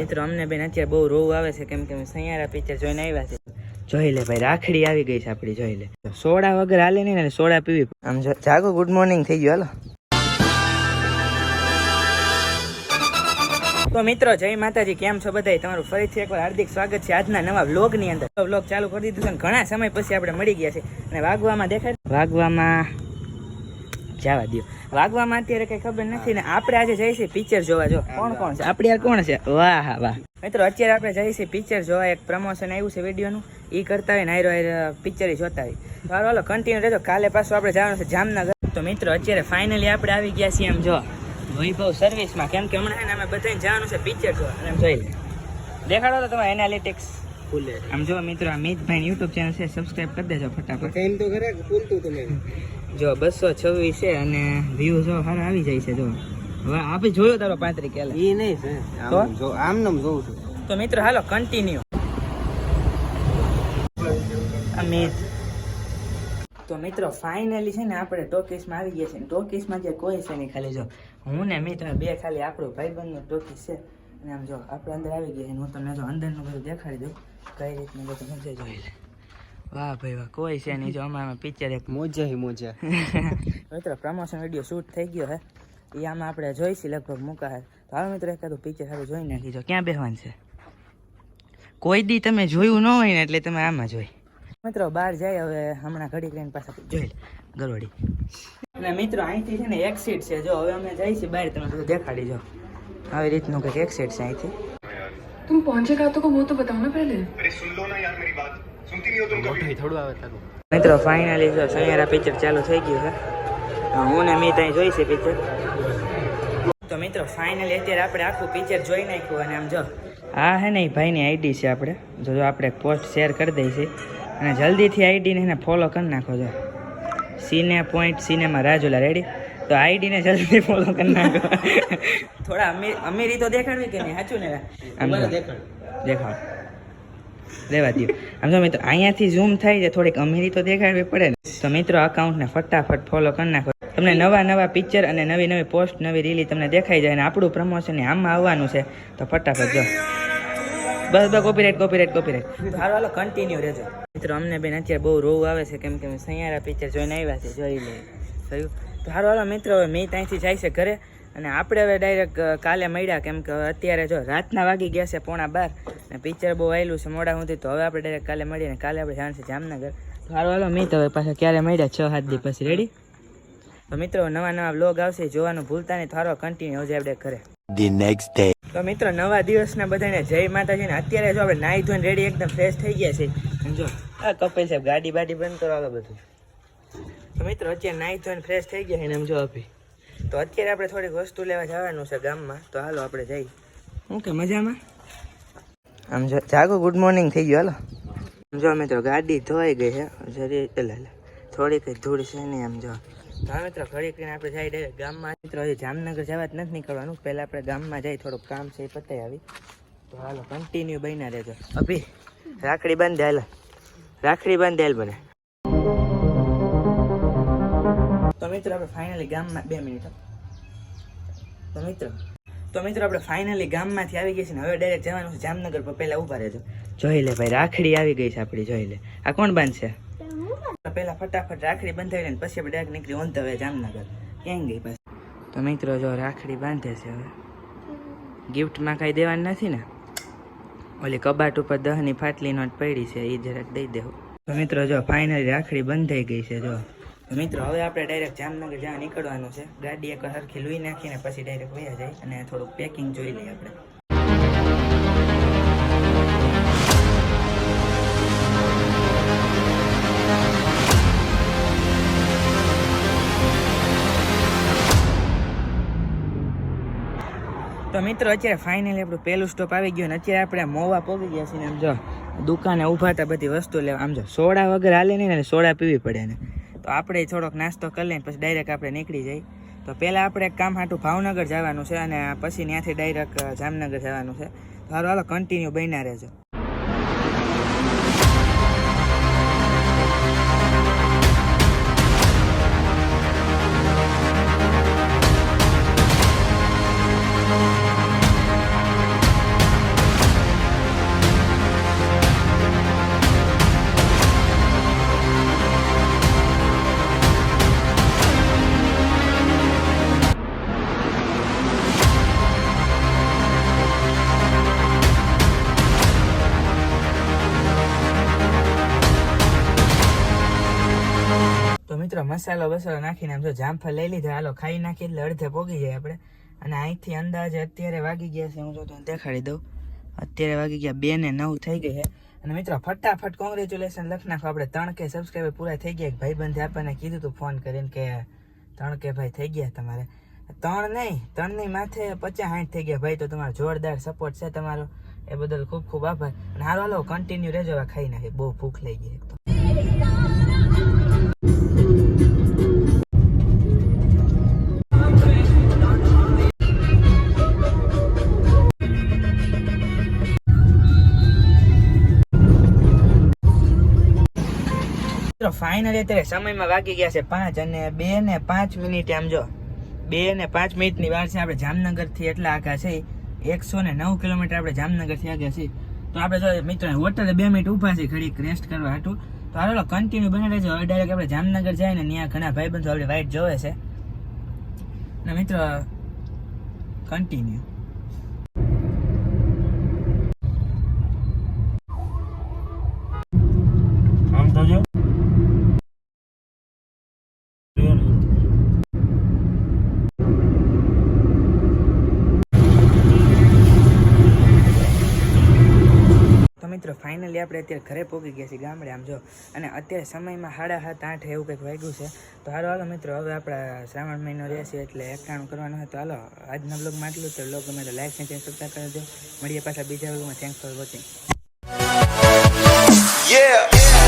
મિત્રો અમને બેન અત્યારે બહુ રોવું આવે છે કેમ કે અમે સૈયારા પિક્ચર જોઈને આવ્યા છે જોઈ લે ભાઈ રાખડી આવી ગઈ છે આપણી જોઈ લે. સોડા વગર હાલે નહીં ને સોડા પીવી આમ જાગો ગુડ મોર્નિંગ થઈ ગયું હાલો. તો મિત્રો જય માતાજી કેમ છો બધા તમારું ફરીથી એકવાર હાર્દિક સ્વાગત છે આજના નવા વ્લોગની અંદર વ્લોગ ચાલુ કરી દીધું છે ઘણા સમય પછી આપણે મળી ગયા છે અને વાગવામાં દેખાય વાગવામાં જવા દો વાગવામાં અત્યારે કઈ ખબર નથી ને. આપણે આજે જઈશું પિક્ચર જોવા જો. કોણ કોણ છે? આપણે યાર કોણ છે? વાહ વાહ. મિત્રો અત્યારે આપણે જઈશું પિક્ચર જોવા. એક પ્રમોશન આવ્યું છે વિડીયોનું. એ કરતા હોય નાયરો આયરો પિક્ચર જોતા હોય. તો હાલો કન્ટિન્યુ રહેજો. કાલે પાછું આપણે જવાનું છે જામનગર. તો મિત્રો અત્યારે ફાઇનલી આપણે આવી ગયા છીએ એમ જો. વૈભવ સર્વિસમાં કેમ કે હમણાં અમે બધાને જવાનું છે પિક્ચર જોવા. એમ જોઈ લે. દેખાડો તો તમે એનાલિટિક્સ આમ જો મિત્રો આ મિતભાઈ યુટ્યુબ ચેનલ છે. સબસ્ક્રાઇબ કરી દેજો ફટાફટ. તો કરે પૂરતું તમે જો બસો છવ્વીસ છે અને વ્યૂ જો સારા આવી જાય છે જો. હવે આપણે જોયો તારો પાંત્રી કેલા. ઈ નહીં છે. આમ જો આમ નામ જોઉં છું. તો મિત્રો હાલો કન્ટિન્યુ અમિત. તો મિત્રો ફાઇનલી છે ને આપણે ટોકીસમાં આવી ગયા છે. ટોકીસમાં જે કોઈ છે નહીં ખાલી જો હું ને મિત્ર બે ખાલી આપણું ભાઈબંધનું ટોકીસ છે. અને આમ જો આપણે અંદર આવી ગયા છે હું તમને જો અંદરનું બધું દેખાડી દઉં. કઈ રીતનું બધું મજા જોઈ લે. વાહ ભાઈ વાહ કોઈ છે નહીં જો અમારા પિક્ચર એક મોજા હી મોજા. મિત્રો પ્રમોશન વીડિયો શૂટ થઈ ગયો હે. એ આમાં આપણે જોઈશી લગભગ મૂકા હે. તો હવે મિત્રો એકાદું પિક્ચર હવે જોઈ નાખી જો ક્યાં બેહવાનું છે? કોઈ દી તમે જોયું ન હોય ને એટલે તમે આમાં જોઈ. મિત્રો બહાર જાય હવે હમણાં ઘડી કરીને પાછા જોઈ લે ગરવડી. અને મિત્રો અહીંથી છે ને એક્સિટ છે. જો હવે અમે જઈશું બહાર તમે બધું દેખાડી જો. આવી રીતનું કંઈક એક્સિટ છે અહીંથી. तुम पहुंचे रातों को वो तो बताओ ना पहले થોડું આવે તારું મિત્રો ફાઇનલી જો સૈયારા પિક્ચર ચાલુ થઈ ગયું છે હું ને મી ત્યાં જોઈ છે પિક્ચર તો મિત્રો ફાઇનલી અત્યારે આપણે આખું પિક્ચર જોઈ નાખ્યું અને આમ જો આ હે ને એ ભાઈની આઈડી છે આપણે જો જો આપણે પોસ્ટ શેર કરી દઈએ છીએ અને જલ્દીથી આઈડીને એને ફોલો કરી નાખો જો cine point cinema Rajula ready તો આઈડીને જલ્દી ફોલો કરી નાખો. થોડા અમીર અમીરી તો દેખાડવી કે નહીં? સાચું ને આમ દેખાડ લેવા દો આમ તો મિત્રો અહીંયાથી ઝૂમ થાય છે થોડીક અમીરી તો દેખાડવી પડે ને. તો મિત્રો અકાઉન્ટને ફટાફટ ફોલો કરી નાખો. તમને નવા નવા પિક્ચર અને નવી નવી પોસ્ટ નવી રીલી તમને દેખાઈ જાય અને આપણું પ્રમોશન આમાં આવવાનું છે. તો ફટાફટ જો. બસ બસ કોપીરાઇટ કોપીરાઇટ કોપીરાઇટ હાલો હાલો કન્ટિન્યુ રહેજો. મિત્રો અમને બેન અત્યારે બહુ રોવું આવે છે કેમ કે સૈયારા પિક્ચર જોઈને આવ્યા છે જોઈ લઈએ. થયું તો હાલો હાલો મિત્રો હવે મેં ત્યાંથી જાય છે ઘરે. અને આપણે હવે ડાયરેક્ટ કાલે મળ્યા કેમ કે અત્યારે જો રાતના વાગી ગયા છે પોણા બાર. અને પિક્ચર બહુ આવેલું છે મોડા સુધી. તો હવે આપણે ડાયરેક્ટ કાલે મળીએ કાલે આપણે જવાનું છે જામનગર. તો હાલો મિત્ર મિત હવે પાછા ક્યારે મળ્યા? છ સાત દી પછી. રેડી તો મિત્રો નવા નવા બ્લોગ આવશે જોવાનું ભૂલતા નહીં. થારો કન્ટિન્યુ હજી આપણે ઘરે. તો મિત્રો નવા દિવસના બધાને જય માતાજી. ને અત્યારે જો આપણે નાહી ધોઈને રેડી એકદમ ફ્રેશ થઈ ગયા છે જો આ કપિલ સાહેબ ગાડી બાડી બંધ કરો આગળ બધું. તો મિત્રો, અત્યારે નાહી ધોઈને ફ્રેશ થઈ ગયા એને ને એમ જો આપી તો અત્યારે આપણે થોડીક વસ્તુ લેવા જવાનું છે ગામમાં. તો હાલો, આપણે જઈએ. કે, મજામાં? આમ જો, જાગો ગુડ મોર્નિંગ થઈ ગયું, હાલો. જો મિત્રો, ગાડી ધોઈ ગઈ છે. જરી, એટલે થોડીક ધૂળ છે નહીં આમ જો. હા મિત્રો ઘડી કરીને આપણે જઈ ડાયરેક્ટ ગામમાં મિત્રો, હજી જામનગર જવા જ નથી નીકળવાનું. પહેલાં આપણે ગામમાં જઈ થોડુંક કામ છે એ પતાવી આવી. તો હાલો કન્ટિન્યુ બન્યા રહેજો. અભી, રાખડી બાંધે હાલ. રાખડી બાંધે હાલ બને તો મિત્રો, આપણે ફાઇનલી ગામમાં બે મિનિટ. તો મિત્રો તો મિત્રો, આપણે ફાઇનલી ગામમાંથી આવી ગયા છે ને, હવે ડાયરેક્ટ જવાનું છે જામનગર પર પહેલા ઊભા રહેજો. જોઈ લે ભાઈ, રાખડી આવી ગઈ છે આપણી, જોઈ લે. આ કોણ બાંધશે? પહેલા ફટાફટ રાખડી બંધાવી લે ને, પછી આપણે ડાયરેક્ટ નીકળી ઓન હવે જામનગર. ક્યાં ગઈ પછી? તો મિત્રો, જો રાખડી બાંધે છે હવે. ગિફ્ટમાં કાંઈ દેવાનું નથી ને? ઓલી કબાટ ઉપર દહની ફાટલી નોટ પડી છે એ જરાક દઈ દેવું. તો મિત્રો, જો ફાઇનલી રાખડી બંધાઈ ગઈ છે, જો. મિત્રો, હવે આપણે ડાયરેક્ટ જામનગર જ્યાં નીકળવાનું છે ગાડી એક સરખી લુઈ નાખીને પછી ડાયરેક્ટ વયા જાય અને થોડુંક પેકિંગ જોઈ લઈએ આપણે. તો મિત્રો, અત્યારે ફાઇનલી આપણું પહેલું સ્ટોપ આવી ગયું અને અત્યારે આપણે મોવા પહોંચી ગયા છીએ ને આમ જો, દુકાને ઊભા હતા બધી વસ્તુ લેવા. આમ જો, સોડા વગર હાલે નહીં ને, સોડા પીવી પડે ને તો આપણે થોડોક નાસ્તો કરી લઈને પછી ડાયરેક્ટ આપણે નીકળી જઈએ. તો પહેલાં આપણે એક કામ હાટું ભાવનગર જવાનું છે અને પછી ત્યાંથી ડાયરેક્ટ જામનગર જવાનું છે. તો હાલો હાલો કન્ટિન્યુ બન્યા રહેજો. મિત્રો, મસાલો બસાલો નાખીને આમ જો જામફળ લઈ લીધા. હાલો, ખાઈ નાખી એટલે અડધે પોગી જાય આપણે. અને અહીંથી અંદાજે અત્યારે વાગી ગયા છે, હું જો તમને દેખાડી દઉં. અત્યારે વાગી ગયા બે ને નવ થઈ ગઈ છે. અને મિત્રો, ફટાફટ કોંગ્રેચ્યુલેશન લખી નાખો. આપણે ત્રણ કે સબસ્ક્રાઈબર પૂરા થઈ ગયા ભાઈ બંધે આપણને કીધું હતું ફોન કરીને કે ત્રણ કે ભાઈ થઈ ગયા તમારે. ત્રણ નહીં ત્રણની માથે પચાસ સાઠ થઈ ગયા. ભાઈ, તો તમારો જોરદાર સપોર્ટ છે તમારો. એ બદલ ખૂબ ખૂબ આભાર. અને હાલો હાલો કન્ટિન્યુ રહેજો. ખાઈ નાખી બહુ ભૂખ લઈ ગઈ તો. મિત્રો ફાઇનલી અત્યારે સમયમાં વાગી ગયા છે પાંચ અને બે ને પાંચ મિનિટ આમ જો, બે ને પાંચ મિનિટની વાર છે, આપણે જામનગરથી એટલા આગા છે, એકસો ને નવ કિલોમીટર આપણે જામનગરથી આગળ છીએ તો આપણે જો, મિત્રો હોટલે બે મિનિટ ઊભા છે, ઘડીક રેસ્ટ કરવા હાટું. તો હાલો કન્ટિન્યુ બને રહેજો. હવે ડાયરેક્ટ આપણે જામનગર જાય ને ત્યાં ઘણા ભાઈબંધો આપણે વાઇટ જોવે છે. ને મિત્રો કન્ટિન્યુ ફાઇનલી આપણે અત્યારે ઘરે પહોંચી ગયા છીએ ગામડે, આમ જો. અને અત્યારે સમયમાં સાડા સાત, આઠ એવું કંઈક વાગ્યું છે. તો હાલો હાલો મિત્રો, હવે આપણા શ્રાવણ મહિનો રહેશે એટલે એકાણું કરવાનું હોય તો હાલો, આજના બ્લોગમાં આટલું તો બ્લોગ ગમે તો લાઈક ને સબસ્ક્રાઈબ કરી દો મળીએ પાછા બીજા બ્લોગમાં થેન્ક્સ ફોર વોચિંગ Yeah!